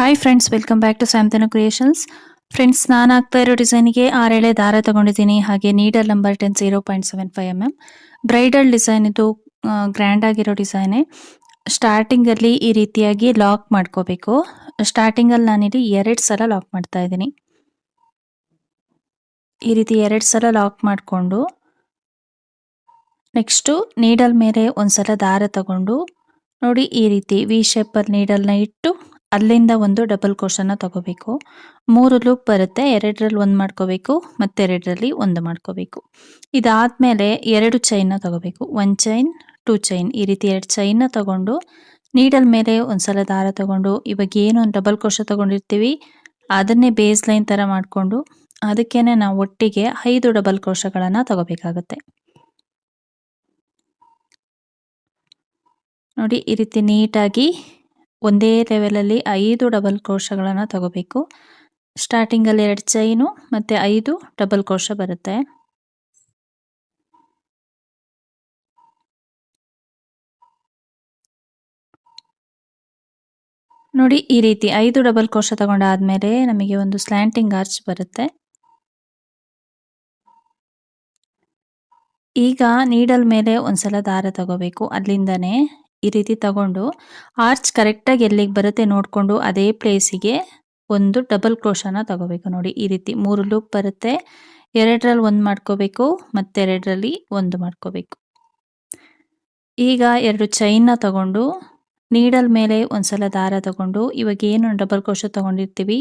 Hi friends welcome back to ಸ್ಯಾಮ್ತನ creations friends ನಾನು ಆಗ್ತಾ ಇರೋ ಡಿಸೈನ್ಗೆ ಆರೇಳೆ ದಾರ ತಗೊಂಡಿದ್ದೀನಿ. ಹಾಗೆ needle number ten zero point seven five M M bridal design ಇದು ಗ್ರ್ಯಾಂಡ್ ಆಗಿರೋ ಡಿಸೈನೇ ಸ್ಟಾರ್ಟಿಂಗಲ್ಲಿ ಈ ರೀತಿಯಾಗಿ ಲಾಕ್ ಮಾಡ್ಕೋಬೇಕು. ಸ್ಟಾರ್ಟಿಂಗಲ್ಲಿ ನಾನಿಲ್ಲಿ ಎರಡು ಸಲ ಲಾಕ್ ಮಾಡ್ತಾ ಇದ್ದೀನಿ. ಈ ರೀತಿ ಎರಡು ಸಲ ಲಾಕ್ ಮಾಡಿಕೊಂಡು ನೆಕ್ಸ್ಟು ನೀಡಲ್ ಮೇಲೆ ಒಂದು ಸಲ ದಾರ ತಗೊಂಡು, ನೋಡಿ ಈ ರೀತಿ ವಿ ಶೇಪಲ್ಲಿ ನೀಡಲ್ನ ಇಟ್ಟು ಅಲ್ಲಿಂದ ಒಂದು ಡಬಲ್ ಕ್ರೋಶನ ತಗೋಬೇಕು. ಮೂರು ಲೂಪ್ ಬರುತ್ತೆ, ಎರಡರಲ್ಲಿ ಒಂದು ಮಾಡ್ಕೋಬೇಕು, ಮತ್ತೆರಡರಲ್ಲಿ ಒಂದು ಮಾಡ್ಕೋಬೇಕು. ಇದಾದ್ಮೇಲೆ ಎರಡು ಚೈನ್ನ ತಗೋಬೇಕು. ಒನ್ ಚೈನ್ ಟೂ ಚೈನ್ ಈ ರೀತಿ ಎರಡು ಚೈನ್ನ ತಗೊಂಡು ನೀಡಲ್ ಮೇಲೆ ಒಂದ್ಸಲ ದಾರ ತಗೊಂಡು, ಇವಾಗ ಏನು ಒಂದು ಡಬಲ್ ಕ್ರೋಶ ತಗೊಂಡಿರ್ತೀವಿ, ಅದನ್ನೇ ಬೇಸ್ ಲೈನ್ ಥರ ಮಾಡಿಕೊಂಡು, ಅದಕ್ಕೇನೆ ನಾವು ಒಟ್ಟಿಗೆ ಐದು ಡಬಲ್ ಕ್ರೋಶಗಳನ್ನು ತಗೋಬೇಕಾಗತ್ತೆ. ನೋಡಿ, ಈ ರೀತಿ ನೀಟಾಗಿ ಒಂದೇ ಲೆವೆಲಲ್ಲಿ ಐದು ಡಬಲ್ ಕ್ರೋಶಗಳನ್ನು ತಗೋಬೇಕು. ಸ್ಟಾರ್ಟಿಂಗಲ್ಲಿ ಎರಡು ಚೈನು ಮತ್ತು ಐದು ಡಬಲ್ ಕ್ರೋಶ ಬರುತ್ತೆ. ನೋಡಿ, ಈ ರೀತಿ ಐದು ಡಬಲ್ ಕೋಶ ತಗೊಂಡಾದ್ಮೇಲೆ ನಮಗೆ ಒಂದು ಸ್ಲ್ಯಾಂಟಿಂಗ್ ಆರ್ಚ್ ಬರುತ್ತೆ. ಈಗ ನೀಡಲ್ ಮೇಲೆ ಒಂದ್ಸಲ ದಾರ ತಗೋಬೇಕು. ಅಲ್ಲಿಂದನೇ ಈ ರೀತಿ ತಗೊಂಡು ಆರ್ಚ್ ಕರೆಕ್ಟಾಗಿ ಎಲ್ಲಿಗೆ ಬರುತ್ತೆ ನೋಡಿಕೊಂಡು ಅದೇ ಪ್ಲೇಸಿಗೆ ಒಂದು ಡಬಲ್ ಕ್ರೋಶನ ತಗೋಬೇಕು ನೋಡಿ ಈ ರೀತಿ. ಮೂರು ಲೂಪ್ ಬರುತ್ತೆ. ಎರಡರಲ್ಲಿ ಒಂದು ಮಾಡ್ಕೋಬೇಕು ಮತ್ತೆರಡರಲ್ಲಿ ಒಂದು ಮಾಡ್ಕೋಬೇಕು. ಈಗ ಎರಡು ಚೈನ್ನ ತಗೊಂಡು ನೀಡಲ್ ಮೇಲೆ ಒಂದ್ಸಲ ದಾರ ತಗೊಂಡು ಇವಾಗ ಏನು ಡಬಲ್ ಕ್ರೋಶ ತಗೊಂಡಿರ್ತೀವಿ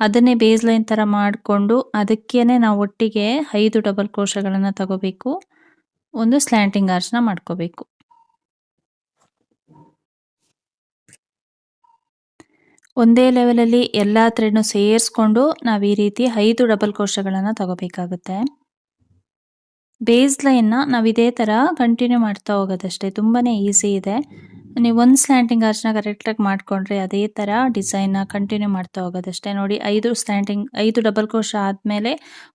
ಅದನ್ನೇ ಬೇಸ್ ಲೈನ್ ಥರ ಮಾಡಿಕೊಂಡು ಅದಕ್ಕೇ ನಾವು ಒಟ್ಟಿಗೆ ಐದು ಡಬಲ್ ಕ್ರೋಶಗಳನ್ನು ತಗೋಬೇಕು. ಒಂದು ಸ್ಲ್ಯಾಂಟಿಂಗ್ ಆರ್ಚ್ನ ಮಾಡ್ಕೋಬೇಕು. ಒಂದೇ ಲೆವೆಲಲ್ಲಿ ಎಲ್ಲ ಥ್ರೆಡ್ನು ಸೇರಿಸ್ಕೊಂಡು ನಾವು ಈ ರೀತಿ ಐದು ಡಬಲ್ ಕೋಶಗಳನ್ನು ತಗೋಬೇಕಾಗುತ್ತೆ. ಬೇಸ್ ಲೈನ್ನ ನಾವು ಇದೇ ಥರ ಕಂಟಿನ್ಯೂ ಮಾಡ್ತಾ ಹೋಗೋದಷ್ಟೇ ತುಂಬಾ ಈಸಿ ಇದೆ. ನೀವು ಒಂದು ಸ್ಲ್ಯಾಂಟಿಂಗ್ ಆರ್ಚ್ನ ಕರೆಕ್ಟಾಗಿ ಮಾಡಿಕೊಂಡ್ರೆ ಅದೇ ಥರ ಡಿಸೈನ್ನ ಕಂಟಿನ್ಯೂ ಮಾಡ್ತಾ ಹೋಗೋದಷ್ಟೇ. ನೋಡಿ, ಐದು ಸ್ಲ್ಯಾಂಟಿಂಗ್ ಐದು ಡಬಲ್ ಕೋಶ ಆದಮೇಲೆ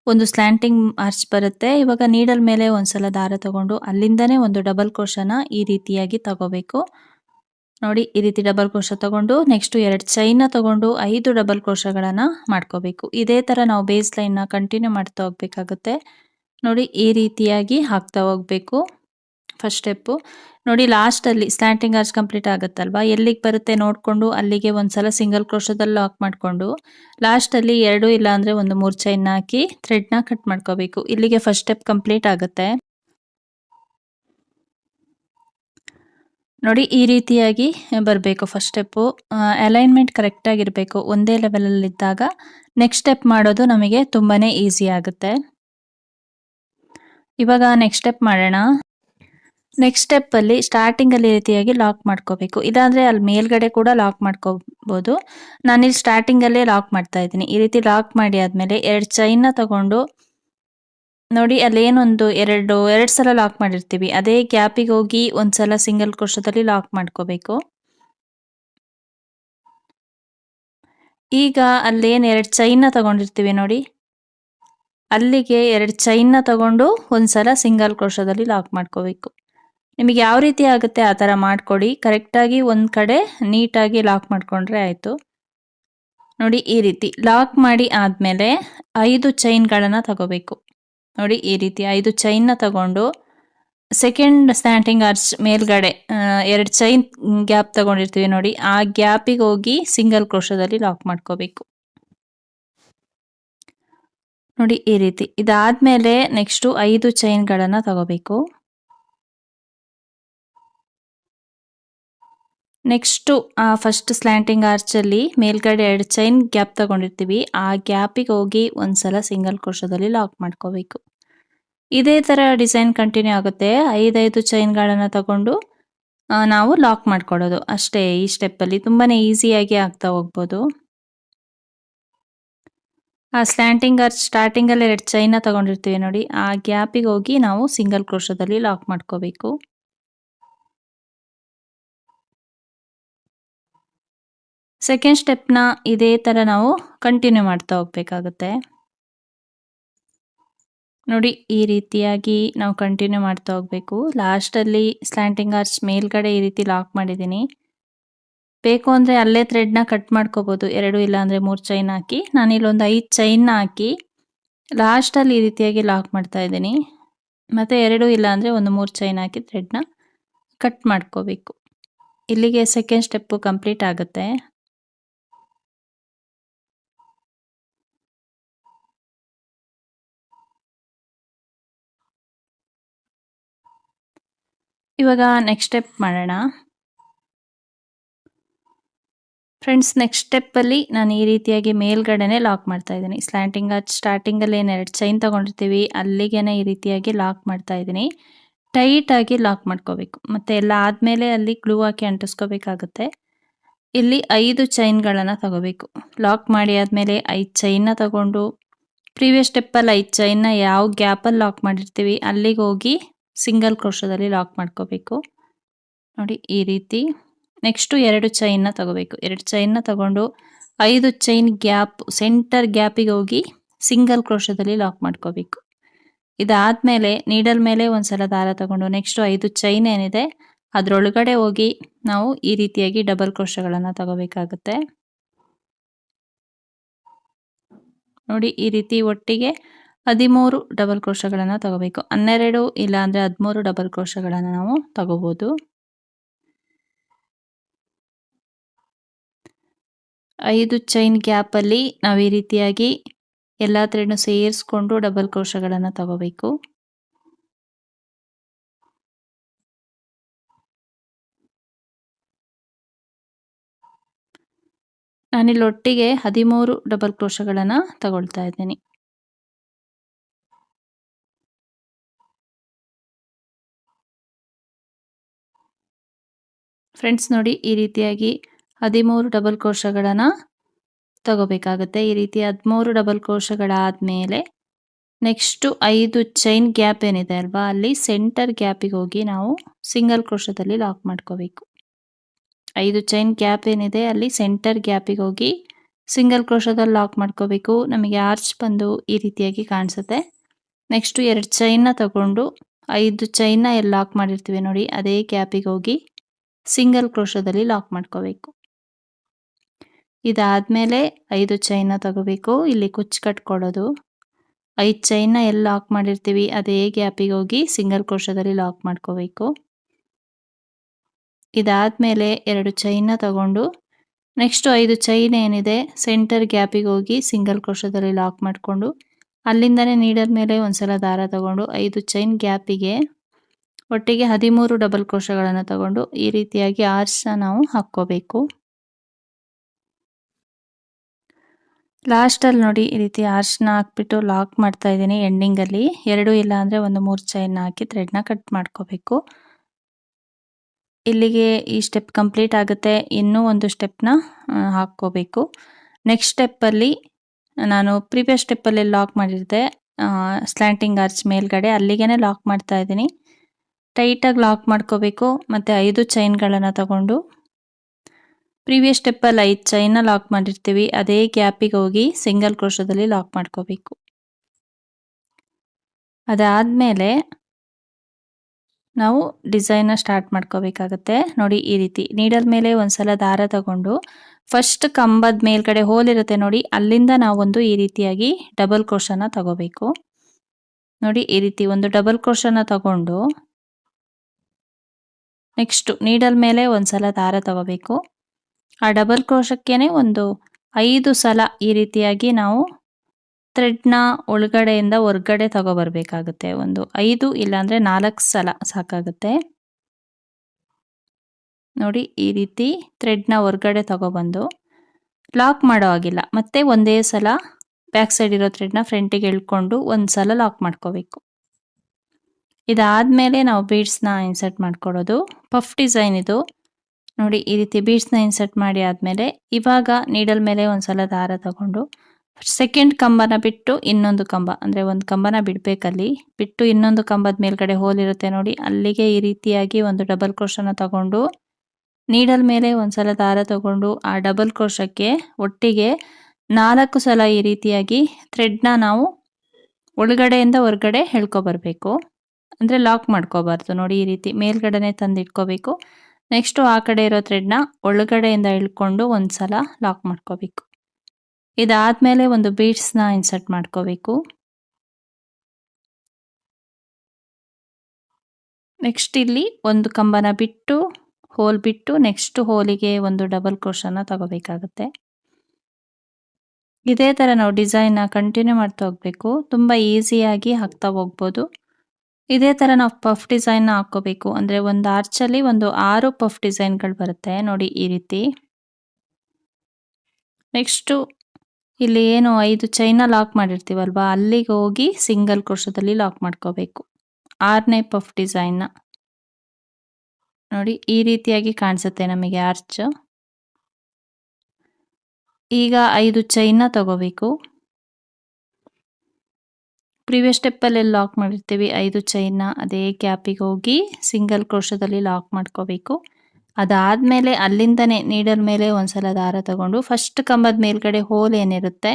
ಒಂದು ಸ್ಲ್ಯಾಂಟಿಂಗ್ ಆರ್ಚ್ ಬರುತ್ತೆ. ಇವಾಗ ನೀಡಲ್ ಮೇಲೆ ಒಂದ್ಸಲ ದಾರ ತಗೊಂಡು ಅಲ್ಲಿಂದನೇ ಒಂದು ಡಬಲ್ ಕೋಶನ ಈ ರೀತಿಯಾಗಿ ತಗೋಬೇಕು. ನೋಡಿ, ಈ ರೀತಿ ಡಬಲ್ ಕ್ರೋಶ ತಗೊಂಡು ನೆಕ್ಸ್ಟ್ ಎರಡು ಚೈನ್ನ ತಗೊಂಡು ಐದು ಡಬಲ್ ಕ್ರೋಶಗಳನ್ನು ಮಾಡ್ಕೋಬೇಕು. ಇದೇ ಥರ ನಾವು ಬೇಸ್ ಲೈನ್ನ ಕಂಟಿನ್ಯೂ ಮಾಡ್ತಾ ಹೋಗ್ಬೇಕಾಗುತ್ತೆ. ನೋಡಿ, ಈ ರೀತಿಯಾಗಿ ಹಾಕ್ತಾ ಹೋಗ್ಬೇಕು. ಫಸ್ಟ್ ಸ್ಟೆಪ್ಪು ನೋಡಿ ಲಾಸ್ಟಲ್ಲಿ ಸ್ಲ್ಯಾಂಟಿಂಗ್ ಆರ್ಚ್ ಕಂಪ್ಲೀಟ್ ಆಗುತ್ತಲ್ವಾ? ಎಲ್ಲಿಗೆ ಬರುತ್ತೆ ನೋಡಿಕೊಂಡು, ಅಲ್ಲಿಗೆ ಒಂದ್ಸಲ ಸಿಂಗಲ್ ಕ್ರೋಶದಲ್ಲಿ ಲಾಕ್ ಮಾಡಿಕೊಂಡು ಲಾಸ್ಟಲ್ಲಿ ಎರಡು ಇಲ್ಲ ಅಂದರೆ ಒಂದು ಮೂರು ಚೈನ್ ಹಾಕಿ ಥ್ರೆಡ್ನ ಕಟ್ ಮಾಡ್ಕೋಬೇಕು. ಇಲ್ಲಿಗೆ ಫಸ್ಟ್ ಸ್ಟೆಪ್ ಕಂಪ್ಲೀಟ್ ಆಗುತ್ತೆ. ನೋಡಿ, ಈ ರೀತಿಯಾಗಿ ಬರಬೇಕು ಫಸ್ಟ್ ಸ್ಟೆಪ್ಪು ಅಲೈನ್ಮೆಂಟ್ ಕರೆಕ್ಟಾಗಿರಬೇಕು ಒಂದೇ ಲೆವೆಲಲ್ಲಿದ್ದಾಗ ನೆಕ್ಸ್ಟ್ ಸ್ಟೆಪ್ ಮಾಡೋದು ನಮಗೆ ತುಂಬಾ ಈಸಿ ಆಗುತ್ತೆ. ಇವಾಗ ನೆಕ್ಸ್ಟ್ ಸ್ಟೆಪ್ ಮಾಡೋಣ. ನೆಕ್ಸ್ಟ್ ಸ್ಟೆಪ್ಪಲ್ಲಿ ಸ್ಟಾರ್ಟಿಂಗಲ್ಲಿ ಈ ರೀತಿಯಾಗಿ ಲಾಕ್ ಮಾಡ್ಕೋಬೇಕು. ಇದಾದರೆ ಅಲ್ಲಿ ಮೇಲ್ಗಡೆ ಕೂಡ ಲಾಕ್ ಮಾಡ್ಕೋಬೋದು. ನಾನಿಲ್ಲಿ ಸ್ಟಾರ್ಟಿಂಗಲ್ಲೇ ಲಾಕ್ ಮಾಡ್ತಾ ಇದ್ದೀನಿ. ಈ ರೀತಿ ಲಾಕ್ ಮಾಡಿ ಆದಮೇಲೆ ಎರಡು ಚೈನ್ನ ತಗೊಂಡು ನೋಡಿ, ಅಲ್ಲೇನೊಂದು ಎರಡು ಎರಡು ಸಲ ಲಾಕ್ ಮಾಡಿರ್ತೀವಿ. ಅದೇ ಗ್ಯಾಪಿಗೆ ಹೋಗಿ ಒಂದ್ಸಲ ಸಿಂಗಲ್ ಕೋಶದಲ್ಲಿ ಲಾಕ್ ಮಾಡ್ಕೋಬೇಕು. ಈಗ ಅಲ್ಲೇನು ಎರಡು ಚೈನ್ನ ತಗೊಂಡಿರ್ತೀವಿ ನೋಡಿ. ಅಲ್ಲಿಗೆ ಎರಡು ಚೈನ್ನ ತಗೊಂಡು ಒಂದ್ಸಲ ಸಿಂಗಲ್ ಕ್ರೋಶದಲ್ಲಿ ಲಾಕ್ ಮಾಡ್ಕೋಬೇಕು. ನಿಮಗೆ ಯಾವ ರೀತಿ ಆಗುತ್ತೆ ಆ ಥರ ಮಾಡಿಕೊಡಿ. ಕರೆಕ್ಟಾಗಿ ಒಂದು ಕಡೆ ನೀಟಾಗಿ ಲಾಕ್ ಮಾಡಿಕೊಂಡ್ರೆ ಆಯಿತು. ನೋಡಿ, ಈ ರೀತಿ ಲಾಕ್ ಮಾಡಿ ಆದಮೇಲೆ ಐದು ಚೈನ್ಗಳನ್ನು ತಗೋಬೇಕು. ನೋಡಿ ಈ ರೀತಿ ಐದು ಚೈನ್ನ ತಗೊಂಡು ಸೆಕೆಂಡ್ ಸ್ಟ್ಯಾಂಡಿಂಗ್ ಆರ್ಚ್ ಮೇಲ್ಗಡೆ ಎರಡು ಚೈನ್ ಗ್ಯಾಪ್ ತಗೊಂಡಿರ್ತೀವಿ ನೋಡಿ, ಆ ಗ್ಯಾಪಿಗೆ ಹೋಗಿ ಸಿಂಗಲ್ ಕ್ರೋಶದಲ್ಲಿ ಲಾಕ್ ಮಾಡ್ಕೋಬೇಕು. ನೋಡಿ ಈ ರೀತಿ ಇದಾದ್ಮೇಲೆ ನೆಕ್ಸ್ಟು ಐದು ಚೈನ್ಗಳನ್ನು ತಗೋಬೇಕು. ನೆಕ್ಸ್ಟು ಫಸ್ಟ್ ಸ್ಲ್ಯಾಂಟಿಂಗ್ ಆರ್ಚಲ್ಲಿ ಮೇಲ್ಗಡೆ ಎರಡು ಚೈನ್ ಗ್ಯಾಪ್ ತಗೊಂಡಿರ್ತೀವಿ. ಆ ಗ್ಯಾಪಿಗೆ ಹೋಗಿ ಒಂದ್ಸಲ ಸಿಂಗಲ್ ಕ್ರೋಶದಲ್ಲಿ ಲಾಕ್ ಮಾಡ್ಕೋಬೇಕು. ಇದೇ ಥರ ಡಿಸೈನ್ ಕಂಟಿನ್ಯೂ ಆಗುತ್ತೆ. ಐದೈದು ಚೈನ್ಗಳನ್ನು ತಗೊಂಡು ನಾವು ಲಾಕ್ ಮಾಡ್ಕೊಡೋದು ಅಷ್ಟೇ, ಈ ಸ್ಟೆಪ್ಪಲ್ಲಿ ತುಂಬಾ ಈಸಿಯಾಗಿ ಆಗ್ತಾ ಹೋಗ್ಬೋದು. ಆ ಸ್ಲ್ಯಾಂಟಿಂಗ್ ಆರ್ಚ್ ಸ್ಟಾರ್ಟಿಂಗಲ್ಲಿ ಎರಡು ಚೈನ ತಗೊಂಡಿರ್ತೀವಿ ನೋಡಿ. ಆ ಗ್ಯಾಪಿಗೆ ಹೋಗಿ ನಾವು ಸಿಂಗಲ್ ಕ್ರೋಶದಲ್ಲಿ ಲಾಕ್ ಮಾಡ್ಕೋಬೇಕು. ಸೆಕೆಂಡ್ ಸ್ಟೆಪ್ನ ಇದೇ ಥರ ನಾವು ಕಂಟಿನ್ಯೂ ಮಾಡ್ತಾ ಹೋಗ್ಬೇಕಾಗುತ್ತೆ. ನೋಡಿ, ಈ ರೀತಿಯಾಗಿ ನಾವು ಕಂಟಿನ್ಯೂ ಮಾಡ್ತಾ ಹೋಗ್ಬೇಕು. ಲಾಸ್ಟಲ್ಲಿ ಸ್ಲ್ಯಾಂಟಿಂಗ್ ಆರ್ಚ್ ಮೇಲ್ಗಡೆ ಈ ರೀತಿ ಲಾಕ್ ಮಾಡಿದ್ದೀನಿ. ಬೇಕು ಅಂದರೆ ಅಲ್ಲೇ ಥ್ರೆಡ್ನ ಕಟ್ ಮಾಡ್ಕೋಬೋದು. ಎರಡು ಇಲ್ಲ ಅಂದರೆ ಮೂರು ಚೈನ್ ಹಾಕಿ. ನಾನು ಇಲ್ಲೊಂದು ಐದು ಚೈನ್ನ ಹಾಕಿ ಲಾಸ್ಟಲ್ಲಿ ಈ ರೀತಿಯಾಗಿ ಲಾಕ್ ಮಾಡ್ತಾ ಇದ್ದೀನಿ. ಮತ್ತು ಎರಡು ಇಲ್ಲ ಅಂದರೆ ಒಂದು ಮೂರು ಚೈನ್ ಹಾಕಿ ಥ್ರೆಡ್ನ ಕಟ್ ಮಾಡ್ಕೋಬೇಕು. ಇಲ್ಲಿಗೆ ಸೆಕೆಂಡ್ ಸ್ಟೆಪ್ಪು ಕಂಪ್ಲೀಟ್ ಆಗುತ್ತೆ. ಇವಾಗ ನೆಕ್ಸ್ಟ್ ಸ್ಟೆಪ್ ಮಾಡೋಣ. ಫ್ರೆಂಡ್ಸ್ ನೆಕ್ಸ್ಟ್ ಸ್ಟೆಪ್ಪಲ್ಲಿ ನಾನು ಈ ರೀತಿಯಾಗಿ ಮೇಲ್ಗಡೆನೆ ಲಾಕ್ ಮಾಡ್ತಾ ಇದ್ದೀನಿ. ಸ್ಲ್ಯಾಂಟಿಂಗ್ ಸ್ಟಾರ್ಟಿಂಗಲ್ಲಿ ಏನು ಎರಡು ಚೈನ್ ತೊಗೊಂಡಿರ್ತೀವಿ, ಅಲ್ಲಿಗೇನೆ ಈ ರೀತಿಯಾಗಿ ಲಾಕ್ ಮಾಡ್ತಾ ಇದ್ದೀನಿ. ಟೈಟಾಗಿ ಲಾಕ್ ಮಾಡ್ಕೋಬೇಕು. ಮತ್ತು ಎಲ್ಲ ಆದಮೇಲೆ ಅಲ್ಲಿ ಗ್ಲೂ ಹಾಕಿ ಅಂಟಿಸ್ಕೋಬೇಕಾಗುತ್ತೆ. ಇಲ್ಲಿ ಐದು ಚೈನ್ಗಳನ್ನು ತಗೋಬೇಕು. ಲಾಕ್ ಮಾಡಿ ಆದಮೇಲೆ ಐದು ಚೈನ್ನ ತಗೊಂಡು ಪ್ರೀವಿಯಸ್ ಸ್ಟೆಪ್ಪಲ್ಲಿ ಐದು ಚೈನ್ನ ಯಾವ ಗ್ಯಾಪಲ್ಲಿ ಲಾಕ್ ಮಾಡಿರ್ತೀವಿ, ಅಲ್ಲಿಗೆ ಹೋಗಿ ಸಿಂಗಲ್ ಕ್ರೋಶದಲ್ಲಿ ಲಾಕ್ ಮಾಡ್ಕೋಬೇಕು. ನೋಡಿ, ಈ ರೀತಿ. ನೆಕ್ಸ್ಟು ಎರಡು ಚೈನ್ನ ತಗೋಬೇಕು. ಎರಡು ಚೈನ್ನ ತಗೊಂಡು ಐದು ಚೈನ್ ಗ್ಯಾಪ್, ಸೆಂಟರ್ ಗ್ಯಾಪಿಗೆ ಹೋಗಿ ಸಿಂಗಲ್ ಕ್ರೋಶದಲ್ಲಿ ಲಾಕ್ ಮಾಡ್ಕೋಬೇಕು. ಇದಾದಮೇಲೆ ನೀಡಲ್ ಮೇಲೆ ಒಂದ್ಸಲ ದಾರ ತಗೊಂಡು ನೆಕ್ಸ್ಟು ಐದು ಚೈನ್ ಏನಿದೆ, ಅದರೊಳಗಡೆ ಹೋಗಿ ನಾವು ಈ ರೀತಿಯಾಗಿ ಡಬಲ್ ಕ್ರೋಶಗಳನ್ನು ತಗೋಬೇಕಾಗುತ್ತೆ. ನೋಡಿ, ಈ ರೀತಿ ಒಟ್ಟಿಗೆ ಹದಿಮೂರು ಡಬಲ್ ಕ್ರೋಶಗಳನ್ನು ತಗೋಬೇಕು. ಹನ್ನೆರಡು ಇಲ್ಲ ಅಂದರೆ ಹದಿಮೂರು ಡಬಲ್ ಕ್ರೋಶಗಳನ್ನು ನಾವು ತಗೋಬೋದು. ಐದು ಚೈನ್ ಗ್ಯಾಪಲ್ಲಿ ನಾವು ಈ ರೀತಿಯಾಗಿ ಎಲ್ಲ ಥ್ರೆಡ್ನು ಸೇರಿಸ್ಕೊಂಡು ಡಬಲ್ ಕ್ರೋಶಗಳನ್ನು ತಗೋಬೇಕು. ನಾನಿಲ್ಲಿ ಒಟ್ಟಿಗೆ ಹದಿಮೂರು ಡಬಲ್ ಕ್ರೋಶಗಳನ್ನು ತಗೊಳ್ತಾ ಇದ್ದೀನಿ. ಫ್ರೆಂಡ್ಸ್ ನೋಡಿ ಈ ರೀತಿಯಾಗಿ ಹದಿಮೂರು ಡಬಲ್ ಕೋಶಗಳನ್ನು ತಗೋಬೇಕಾಗುತ್ತೆ. ಈ ರೀತಿ ಹದಿಮೂರು ಡಬಲ್ ಕೋಶಗಳಾದಮೇಲೆ ನೆಕ್ಸ್ಟು ಐದು ಚೈನ್ ಗ್ಯಾಪ್ ಏನಿದೆ ಅಲ್ವಾ, ಅಲ್ಲಿ ಸೆಂಟರ್ ಗ್ಯಾಪಿಗೆ ಹೋಗಿ ನಾವು ಸಿಂಗಲ್ ಕ್ರೋಶದಲ್ಲಿ ಲಾಕ್ ಮಾಡ್ಕೋಬೇಕು. ಐದು ಚೈನ್ ಗ್ಯಾಪ್ ಏನಿದೆ, ಅಲ್ಲಿ ಸೆಂಟರ್ ಗ್ಯಾಪಿಗೆ ಹೋಗಿ ಸಿಂಗಲ್ ಕ್ರೋಶದಲ್ಲಿ ಲಾಕ್ ಮಾಡ್ಕೋಬೇಕು. ನಮಗೆ ಆರ್ಚ್ ಬಂದು ಈ ರೀತಿಯಾಗಿ ಕಾಣಿಸುತ್ತೆ. ನೆಕ್ಸ್ಟು ಎರಡು ಚೈನ್ನ ತಗೊಂಡು ಐದು ಚೈನ್ನ ಎಲ್ಲಿ ಲಾಕ್ ಮಾಡಿರ್ತೀವಿ ನೋಡಿ, ಅದೇ ಗ್ಯಾಪಿಗೆ ಹೋಗಿ ಸಿಂಗಲ್ ಕ್ರೋಶದಲ್ಲಿ ಲಾಕ್ ಮಾಡ್ಕೋಬೇಕು. ಇದಾದಮೇಲೆ ಐದು ಚೈನ ತಗೋಬೇಕು. ಇಲ್ಲಿ ಕುಚ್ಚು ಕಟ್ಕೊಡೋದು ಐದು ಚೈನ ಎಲ್ಲಿ ಲಾಕ್ ಮಾಡಿರ್ತೀವಿ ಅದೇ ಗ್ಯಾಪಿಗೆ ಹೋಗಿ ಸಿಂಗಲ್ ಕ್ರೋಶದಲ್ಲಿ ಲಾಕ್ ಮಾಡ್ಕೋಬೇಕು. ಇದಾದಮೇಲೆ ಎರಡು ಚೈನ ತಗೊಂಡು ನೆಕ್ಸ್ಟು ಐದು ಚೈನ್ ಏನಿದೆ ಸೆಂಟರ್ ಗ್ಯಾಪಿಗೆ ಹೋಗಿ ಸಿಂಗಲ್ ಕ್ರೋಶದಲ್ಲಿ ಲಾಕ್ ಮಾಡಿಕೊಂಡು ಅಲ್ಲಿಂದನೇ ನೀಡದ ಮೇಲೆ ಒಂದ್ಸಲ ದಾರ ತಗೊಂಡು ಐದು ಚೈನ್ ಗ್ಯಾಪಿಗೆ ಒಟ್ಟಿಗೆ ಹದಿಮೂರು ಡಬಲ್ ಕ್ರೋಶಗಳನ್ನು ತಗೊಂಡು ಈ ರೀತಿಯಾಗಿ ಆರ್ಚ್ನ ನಾವು ಹಾಕ್ಕೋಬೇಕು. ಲಾಸ್ಟಲ್ಲಿ ನೋಡಿ ಈ ರೀತಿ ಆರ್ಸ್ನ ಹಾಕ್ಬಿಟ್ಟು ಲಾಕ್ ಮಾಡ್ತಾ ಇದ್ದೀನಿ ಎಂಡಿಂಗಲ್ಲಿ ಎರಡು ಇಲ್ಲ ಅಂದರೆ ಒಂದು ಮೂರು ಚೈನ್ ಹಾಕಿ ಥ್ರೆಡ್ನ ಕಟ್ ಮಾಡ್ಕೋಬೇಕು. ಇಲ್ಲಿಗೆ ಈ ಸ್ಟೆಪ್ ಕಂಪ್ಲೀಟ್ ಆಗುತ್ತೆ. ಇನ್ನೂ ಒಂದು ಸ್ಟೆಪ್ನ ಹಾಕ್ಕೋಬೇಕು. ನೆಕ್ಸ್ಟ್ ಸ್ಟೆಪ್ಪಲ್ಲಿ ನಾನು ಪ್ರೀವಿಯಸ್ ಸ್ಟೆಪ್ಪಲ್ಲಿ ಲಾಕ್ ಮಾಡಿದ್ದೆ. ಸ್ಲ್ಯಾಂಟಿಂಗ್ ಆರ್ಚ್ ಮೇಲ್ಗಡೆ ಅಲ್ಲಿಗೇ ಲಾಕ್ ಮಾಡ್ತಾ ಇದ್ದೀನಿ. ಟೈಟಾಗಿ ಲಾಕ್ ಮಾಡ್ಕೋಬೇಕು, ಮತ್ತು ಐದು ಚೈನ್ಗಳನ್ನು ತಗೊಂಡು ಪ್ರೀವಿಯಸ್ ಸ್ಟೆಪ್ಪಲ್ಲಿ ಐದು ಚೈನ ಲಾಕ್ ಮಾಡಿರ್ತೀವಿ, ಅದೇ ಗ್ಯಾಪಿಗೆ ಹೋಗಿ ಸಿಂಗಲ್ ಕ್ರೋಶದಲ್ಲಿ ಲಾಕ್ ಮಾಡ್ಕೋಬೇಕು. ಅದಾದಮೇಲೆ ನಾವು ಡಿಸೈನ್ನ ಸ್ಟಾರ್ಟ್ ಮಾಡ್ಕೋಬೇಕಾಗತ್ತೆ. ನೋಡಿ, ಈ ರೀತಿ ನೀಡಲ್ ಮೇಲೆ ಒಂದ್ಸಲ ದಾರ ತಗೊಂಡು ಫಸ್ಟ್ ಕಂಬದ ಮೇಲ್ಗಡೆ ಹೋಲ್ ಇರುತ್ತೆ ನೋಡಿ, ಅಲ್ಲಿಂದ ನಾವೊಂದು ಈ ರೀತಿಯಾಗಿ ಡಬಲ್ ಕ್ರೋಶನ ತಗೋಬೇಕು. ನೋಡಿ, ಈ ರೀತಿ ಒಂದು ಡಬಲ್ ಕ್ರೋಶನ ತಗೊಂಡು ನೆಕ್ಸ್ಟ್ ನೀಡಲ್ ಮೇಲೆ ಒಂದ್ಸಲ ದಾರ ತಗೋಬೇಕು. ಆ ಡಬಲ್ ಕ್ರೋಶಕ್ಕೇ ಒಂದು ಐದು ಸಲ ಈ ರೀತಿಯಾಗಿ ನಾವು ಥ್ರೆಡ್ನ ಒಳಗಡೆಯಿಂದ ಹೊರ್ಗಡೆ ತಗೊಬರ್ಬೇಕಾಗುತ್ತೆ. ಒಂದು ಐದು ಇಲ್ಲಾಂದರೆ ನಾಲ್ಕು ಸಲ ಸಾಕಾಗುತ್ತೆ. ನೋಡಿ, ಈ ರೀತಿ ಥ್ರೆಡ್ನ ಹೊರ್ಗಡೆ ತಗೊಬಂದು ಲಾಕ್ ಮಾಡೋ ಆಗಿಲ್ಲ ಮತ್ತೆ ಒಂದೇ ಸಲ ಬ್ಯಾಕ್ ಸೈಡ್ ಇರೋ ಥ್ರೆಡ್ನ ಫ್ರಂಟಿಗೆ ಎಳ್ಕೊಂಡು ಒಂದು ಸಲ ಲಾಕ್ ಮಾಡ್ಕೋಬೇಕು. ಇದಾದಮೇಲೆ ನಾವು ಬೀಡ್ಸ್ನ ಇನ್ಸರ್ಟ್ ಮಾಡ್ಕೊಡೋದು. ಪಫ್ ಡಿಸೈನ್ ಇದು. ನೋಡಿ, ಈ ರೀತಿ ಬೀಡ್ಸ್ನ ಇನ್ಸರ್ಟ್ ಮಾಡಿ ಆದಮೇಲೆ ಇವಾಗ ನೀಡಲ್ ಮೇಲೆ ಒಂದ್ಸಲ ದಾರ ತಗೊಂಡು ಸೆಕೆಂಡ್ ಕಂಬನ ಬಿಟ್ಟು ಇನ್ನೊಂದು ಕಂಬ, ಅಂದರೆ ಒಂದು ಕಂಬನ ಬಿಡಬೇಕಲ್ಲಿ. ಬಿಟ್ಟು ಇನ್ನೊಂದು ಕಂಬದ ಮೇಲ್ಗಡೆ ಹೋಲಿರುತ್ತೆ ನೋಡಿ, ಅಲ್ಲಿಗೆ ಈ ರೀತಿಯಾಗಿ ಒಂದು ಡಬಲ್ ಕ್ರೋಶನ ತಗೊಂಡು ನೀಡಲ್ ಮೇಲೆ ಒಂದ್ಸಲ ದಾರ ತಗೊಂಡು ಆ ಡಬಲ್ ಕ್ರೋಶಕ್ಕೆ ಒಟ್ಟಿಗೆ ನಾಲ್ಕು ಸಲ ಈ ರೀತಿಯಾಗಿ ಥ್ರೆಡ್ನ ನಾವು ಒಳಗಡೆಯಿಂದ ಹೊರಗಡೆ ಹೇಳ್ಕೊಬರ್ಬೇಕು. ಅಂದರೆ ಲಾಕ್ ಮಾಡ್ಕೋಬಾರ್ದು. ನೋಡಿ ಈ ರೀತಿ ಮೇಲ್ಗಡೆನೆ ತಂದು ಇಟ್ಕೋಬೇಕು ನೆಕ್ಸ್ಟು ಆ ಕಡೆ ಇರೋ ಥ್ರೆಡ್ನ ಒಳಗಡೆಯಿಂದ ಇಳ್ಕೊಂಡು ಒಂದ್ಸಲ ಲಾಕ್ ಮಾಡ್ಕೋಬೇಕು. ಇದಾದ್ಮೇಲೆ ಒಂದು ಬೀಡ್ಸ್ನ ಇನ್ಸರ್ಟ್ ಮಾಡ್ಕೋಬೇಕು. ನೆಕ್ಸ್ಟ್ ಇಲ್ಲಿ ಒಂದು ಕಂಬನ ಬಿಟ್ಟು ಹೋಲ್ ಬಿಟ್ಟು ನೆಕ್ಸ್ಟ್ ಹೋಲಿಗೆ ಒಂದು ಡಬಲ್ ಕ್ರೋಶನ ತಗೋಬೇಕಾಗುತ್ತೆ. ಇದೇ ಥರ ನಾವು ಡಿಸೈನ್ನ ಕಂಟಿನ್ಯೂ ಮಾಡ್ತಾ ಹೋಗ್ಬೇಕು. ತುಂಬ ಈಸಿಯಾಗಿ ಹಾಕ್ತಾ ಹೋಗ್ಬೋದು. ಇದೇ ಥರ ನಾವು ಪಫ್ ಡಿಸೈನ್ನ ಹಾಕೋಬೇಕು ಅಂದರೆ ಒಂದು ಆರ್ಚಲ್ಲಿ ಒಂದು ಆರು ಪಫ್ ಡಿಸೈನ್ಗಳು ಬರುತ್ತೆ ನೋಡಿ ಈ ರೀತಿ. ನೆಕ್ಸ್ಟು ಇಲ್ಲಿ ಏನು ಐದು ಚೈನ ಲಾಕ್ ಮಾಡಿರ್ತೀವಲ್ವಾ? ಅಲ್ಲಿಗೆ ಹೋಗಿ ಸಿಂಗಲ್ ಕ್ರೋಶದಲ್ಲಿ ಲಾಕ್ ಮಾಡ್ಕೋಬೇಕು. ಆರನೇ ಪಫ್ ಡಿಸೈನ್ನ ನೋಡಿ ಈ ರೀತಿಯಾಗಿ ಕಾಣಿಸುತ್ತೆ ನಮಗೆ ಆರ್ಚ್ ಈಗ ಐದು ಚೈನ್ನ ತಗೋಬೇಕು. ಪ್ರೀವಿಯಸ್ ಸ್ಟೆಪ್ಪಲ್ಲಿ ಲಾಕ್ ಮಾಡಿರ್ತೀವಿ. ಐದು ಚೈನ್ನ ಅದೇ ಕ್ಯಾಪಿಗೆ ಹೋಗಿ ಸಿಂಗಲ್ ಕ್ರೋಶದಲ್ಲಿ ಲಾಕ್ ಮಾಡ್ಕೋಬೇಕು. ಅದಾದಮೇಲೆ ಅಲ್ಲಿಂದನೇ ನೀಡಲ್ ಮೇಲೆ ಒಂದ್ಸಲ ದಾರ ತಗೊಂಡು ಫಸ್ಟ್ ಕಂಬದ ಮೇಲ್ಗಡೆ ಹೋಲ್ ಏನಿರುತ್ತೆ,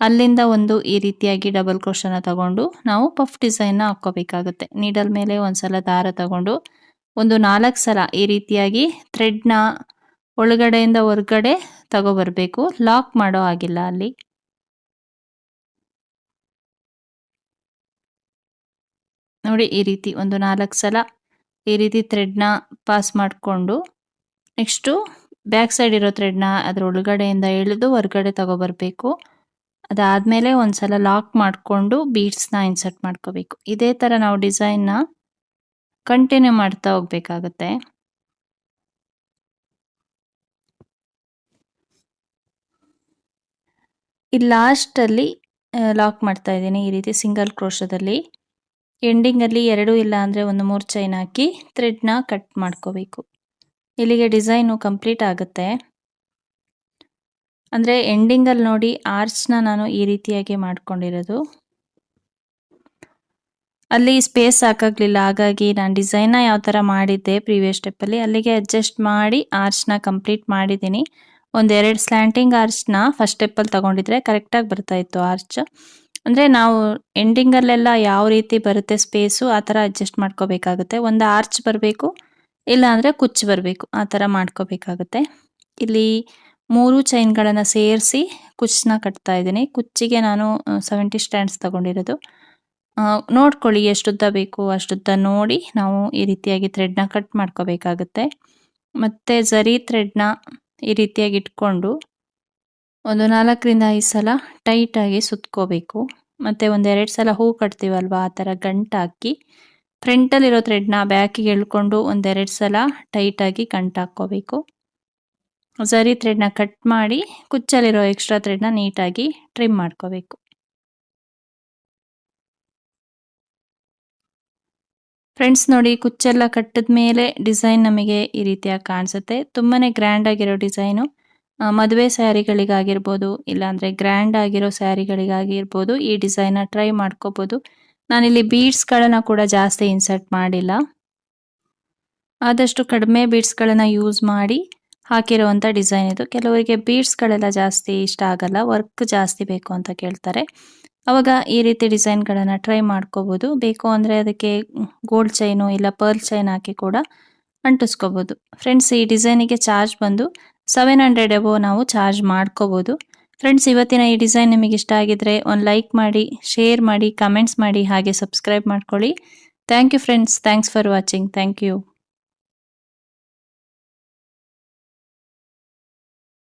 ಅಲ್ಲಿಂದ ಒಂದು ಈ ರೀತಿಯಾಗಿ ಡಬಲ್ ಕ್ರೋಶನ ತಗೊಂಡು ನಾವು ಪಫ್ ಡಿಸೈನ್ನ ಹಾಕ್ಕೋಬೇಕಾಗುತ್ತೆ. ನೀಡಲ್ ಮೇಲೆ ಒಂದ್ಸಲ ದಾರ ತಗೊಂಡು ಒಂದು ನಾಲ್ಕು ಸಲ ಈ ರೀತಿಯಾಗಿ ಥ್ರೆಡ್ನ ಒಳಗಡೆಯಿಂದ ಹೊರಗಡೆ ತಗೋಬರ್ಬೇಕು. ಲಾಕ್ ಮಾಡೋ ಆಗಿಲ್ಲ ಅಲ್ಲಿ. ನೋಡಿ ಈ ರೀತಿ ಒಂದು ನಾಲ್ಕು ಸಲ ಈ ರೀತಿ ಥ್ರೆಡ್ನ ಪಾಸ್ ಮಾಡಿಕೊಂಡು ನೆಕ್ಸ್ಟು ಬ್ಯಾಕ್ ಸೈಡ್ ಇರೋ ಥ್ರೆಡ್ನ ಅದರ ಒಳಗಡೆಯಿಂದ ಎಳೆದು ಹೊರಗಡೆ ತಗೊಬರ್ಬೇಕು ಅದಾದಮೇಲೆ ಒಂದ್ಸಲ ಲಾಕ್ ಮಾಡಿಕೊಂಡು ಬೀಡ್ಸ್ನ ಇನ್ಸರ್ಟ್ ಮಾಡ್ಕೋಬೇಕು. ಇದೇ ಥರ ನಾವು ಡಿಸೈನ್ನ ಕಂಟಿನ್ಯೂ ಮಾಡ್ತಾ ಹೋಗ್ಬೇಕಾಗತ್ತೆ. ಈ ಲಾಸ್ಟಲ್ಲಿ ಲಾಕ್ ಮಾಡ್ತಾ ಇದ್ದೀನಿ ಈ ರೀತಿ ಸಿಂಗಲ್ ಕ್ರೋಶದಲ್ಲಿ ಎಂಡಿಂಗಲ್ಲಿ ಎರಡು ಇಲ್ಲ ಅಂದರೆ ಒಂದು ಮೂರು ಚೈನ್ ಹಾಕಿ ಥ್ರೆಡ್ನ ಕಟ್ ಮಾಡ್ಕೋಬೇಕು. ಇಲ್ಲಿಗೆ ಡಿಸೈನು ಕಂಪ್ಲೀಟ್ ಆಗುತ್ತೆ. ಅಂದರೆ ಎಂಡಿಂಗಲ್ಲಿ ನೋಡಿ ಆರ್ಚ್ನ ನಾನು ಈ ರೀತಿಯಾಗಿ ಮಾಡ್ಕೊಂಡಿರೋದು. ಅಲ್ಲಿ ಸ್ಪೇಸ್ ಹಾಕಾಗಲಿಲ್ಲ, ಹಾಗಾಗಿ ನಾನು ಡಿಸೈನ್ನ ಯಾವ ಥರ ಮಾಡಿದ್ದೆ ಪ್ರೀವಿಯಸ್ ಸ್ಟೆಪ್ಪಲ್ಲಿ ಅಲ್ಲಿಗೆ ಅಡ್ಜಸ್ಟ್ ಮಾಡಿ ಆರ್ಚ್ನ ಕಂಪ್ಲೀಟ್ ಮಾಡಿದ್ದೀನಿ. ಒಂದೆರಡು ಸ್ಲ್ಯಾಂಟಿಂಗ್ ಆರ್ಚ್ನ ಫಸ್ಟ್ ಸ್ಟೆಪ್ಪಲ್ಲಿ ತೊಗೊಂಡಿದ್ರೆ ಕರೆಕ್ಟಾಗಿ ಬರ್ತಾಯಿತ್ತು ಆರ್ಚ್ ಅಂದರೆ ನಾವು ಎಂಡಿಂಗಲ್ಲೆಲ್ಲ ಯಾವ ರೀತಿ ಬರುತ್ತೆ ಸ್ಪೇಸು ಆ ಥರ ಅಡ್ಜಸ್ಟ್ ಮಾಡ್ಕೋಬೇಕಾಗುತ್ತೆ. ಒಂದು ಆರ್ಚ್ ಬರಬೇಕು ಇಲ್ಲ ಅಂದರೆ ಕುಚ್ಚು ಬರಬೇಕು, ಆ ಥರ ಮಾಡ್ಕೋಬೇಕಾಗುತ್ತೆ. ಇಲ್ಲಿ ಮೂರು ಚೈನ್ಗಳನ್ನು ಸೇರಿಸಿ ಕುಚ್ಚನ್ನ ಕಟ್ತಾ ಇದ್ದೀನಿ. ಕುಚ್ಚಿಗೆ ನಾನು ಸೆವೆಂಟಿ ಸ್ಟ್ಯಾಂಡ್ಸ್ ತಗೊಂಡಿರೋದು. ನೋಡ್ಕೊಳ್ಳಿ ಎಷ್ಟುದ್ದ ಬೇಕು, ಅಷ್ಟುದ್ದ ನೋಡಿ ನಾವು ಈ ರೀತಿಯಾಗಿ ಥ್ರೆಡ್ನ ಕಟ್ ಮಾಡ್ಕೋಬೇಕಾಗುತ್ತೆ. ಮತ್ತು ಝರಿ ಥ್ರೆಡ್ನ ಈ ರೀತಿಯಾಗಿ ಇಟ್ಕೊಂಡು ಒಂದು ನಾಲ್ಕರಿಂದ ಐದು ಸಲ ಟೈಟಾಗಿ ಸುತ್ಕೋಬೇಕು. ಮತ್ತು ಒಂದೆರಡು ಸಲ ಹೂ ಕಟ್ತೀವಲ್ವ? ಆ ಥರ ಗಂಟು ಹಾಕಿ ಫ್ರಂಟಲ್ಲಿರೋ ಥ್ರೆಡ್ನ ಬ್ಯಾಕಿಗೆ ಎಳ್ಕೊಂಡು ಒಂದೆರಡು ಸಲ ಟೈಟಾಗಿ ಗಂಟು ಸರಿ ಥ್ರೆಡ್ನ ಕಟ್ ಮಾಡಿ, ಕುಚ್ಚಲ್ಲಿರೋ ಎಕ್ಸ್ಟ್ರಾ ಥ್ರೆಡ್ನ ನೀಟಾಗಿ ಟ್ರಿಮ್ ಮಾಡ್ಕೋಬೇಕು. ಫ್ರೆಂಡ್ಸ್ ನೋಡಿ, ಕುಚ್ಚೆಲ್ಲ ಕಟ್ಟಿದ ಮೇಲೆ ಡಿಸೈನ್ ನಮಗೆ ಈ ರೀತಿಯಾಗಿ ಕಾಣಿಸುತ್ತೆ. ತುಂಬಾ ಗ್ರ್ಯಾಂಡ್ ಆಗಿರೋ ಡಿಸೈನು ಮದುವೆ ಸ್ಯಾರಿಗಳಿಗಾಗಿರ್ಬೋದು, ಇಲ್ಲಾಂದರೆ ಗ್ರ್ಯಾಂಡ್ ಆಗಿರೋ ಸ್ಯಾರಿಗಳಿಗಾಗಿರ್ಬೋದು ಈ ಡಿಸೈನ್ನ ಟ್ರೈ ಮಾಡ್ಕೋಬೋದು. ನಾನಿಲ್ಲಿ ಬೀಡ್ಸ್ಗಳನ್ನು ಕೂಡ ಜಾಸ್ತಿ ಇನ್ಸರ್ಟ್ ಮಾಡಿಲ್ಲ. ಆದಷ್ಟು ಕಡಿಮೆ ಬೀಡ್ಸ್ಗಳನ್ನು ಯೂಸ್ ಮಾಡಿ ಹಾಕಿರುವಂಥ ಡಿಸೈನ್ ಇದು. ಕೆಲವರಿಗೆ ಬೀಡ್ಸ್ಗಳೆಲ್ಲ ಜಾಸ್ತಿ ಇಷ್ಟ ಆಗಲ್ಲ ವರ್ಕ್ ಜಾಸ್ತಿ ಬೇಕು ಅಂತ ಕೇಳ್ತಾರೆ. ಅವಾಗ ಈ ರೀತಿ ಡಿಸೈನ್ಗಳನ್ನು ಟ್ರೈ ಮಾಡ್ಕೋಬೋದು. ಬೇಕು ಅಂದರೆ ಅದಕ್ಕೆ ಗೋಲ್ಡ್ ಚೈನು ಇಲ್ಲ ಪರ್ಲ್ ಚೈನ್ ಹಾಕಿ ಕೂಡ ಅಂಟಿಸ್ಕೋಬೋದು. ಫ್ರೆಂಡ್ಸ್ ಈ ಡಿಸೈನಿಗೆ ಚಾರ್ಜ್ ಬಂದು ಸೆವೆನ್ ಹಂಡ್ರೆಡ್ ಎಬೋ ನಾವು ಚಾರ್ಜ್ ಮಾಡ್ಕೋಬೋದು. ಫ್ರೆಂಡ್ಸ್ ಇವತ್ತಿನ ಈ ಡಿಸೈನ್ ನಿಮಗೆ ಇಷ್ಟ ಆಗಿದ್ರೆ ಒಂದು ಲೈಕ್ ಮಾಡಿ, ಶೇರ್ ಮಾಡಿ, ಕಮೆಂಟ್ಸ್ ಮಾಡಿ, ಹಾಗೆ ಸಬ್ಸ್ಕ್ರೈಬ್ ಮಾಡ್ಕೊಳ್ಳಿ. Thank you friends thanks for watching thank you